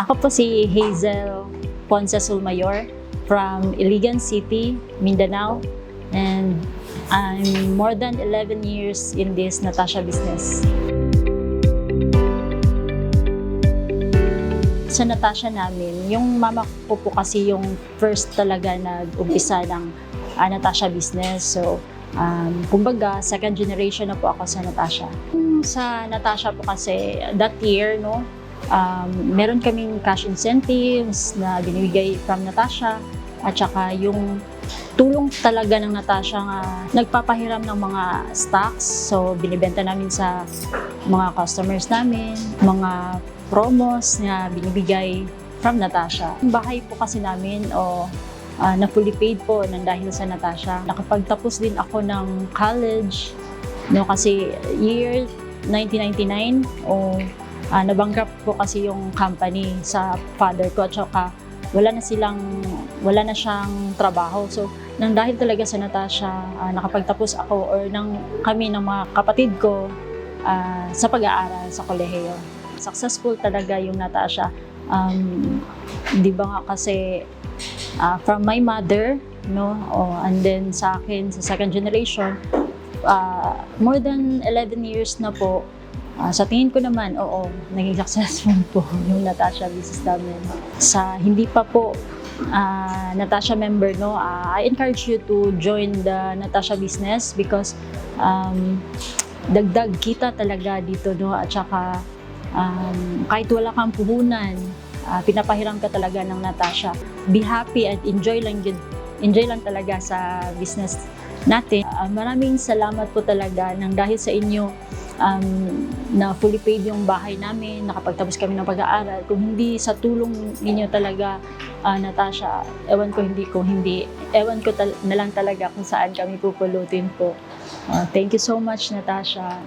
Ako po si Hazel Ponce Sulmayor from Iligan City, Mindanao. And I'm more than 11 years in this Natasha business. Sa Natasha namin, yung mama ko po kasi yung first talaga nag-umpisa ng ah, Natasha business. So, um, kumbaga, second generation na po ako sa Natasha. Sa Natasha po kasi, that year, no, um, meron kaming cash incentives na binibigay from Natasha at saka yung tulong talaga ng Natasha nga nagpapahiram ng mga stocks. So, binibenta namin sa mga customers namin, mga promos na binibigay from Natasha. Yung bahay po kasi namin o ah, na fully paid po nang dahil sa Natasha. Nakapagtapos din ako ng college no kasi year 1999 o ah, nabanggap po kasi yung company sa father ko at saka wala na silang wala na siyang trabaho. So nang dahil talaga sa Natasha ah, nakapagtapos ako or nang kami ng mga kapatid ko ah, sa pag-aaral sa kolehiyo. Successful talaga yung Natasha. Um, di ba nga kasi ah, from my mother, no, oh, and then sa akin, sa second generation, ah, more than 11 years na po, ah, sa tingin ko naman, oo, naging successful po yung Natasha business namin. Sa hindi pa po ah, Natasha member, no, ah, I encourage you to join the Natasha business because um, dagdag kita talaga dito, no, at saka um, kahit wala kang puhunan, ah, pinapahiram ka talaga ng Natasha. Be happy and enjoy lang yun. Enjoy lang talaga sa business natin. Ah, maraming salamat po talaga nang dahil sa inyo um, na fully paid yung bahay namin, nakapagtapos kami ng pag-aaral. Kung hindi sa tulong ninyo talaga, ah, Natasha, ewan ko hindi ko hindi, ewan ko na lang talaga kung saan kami pupulutin po. Ah, thank you so much, Natasha.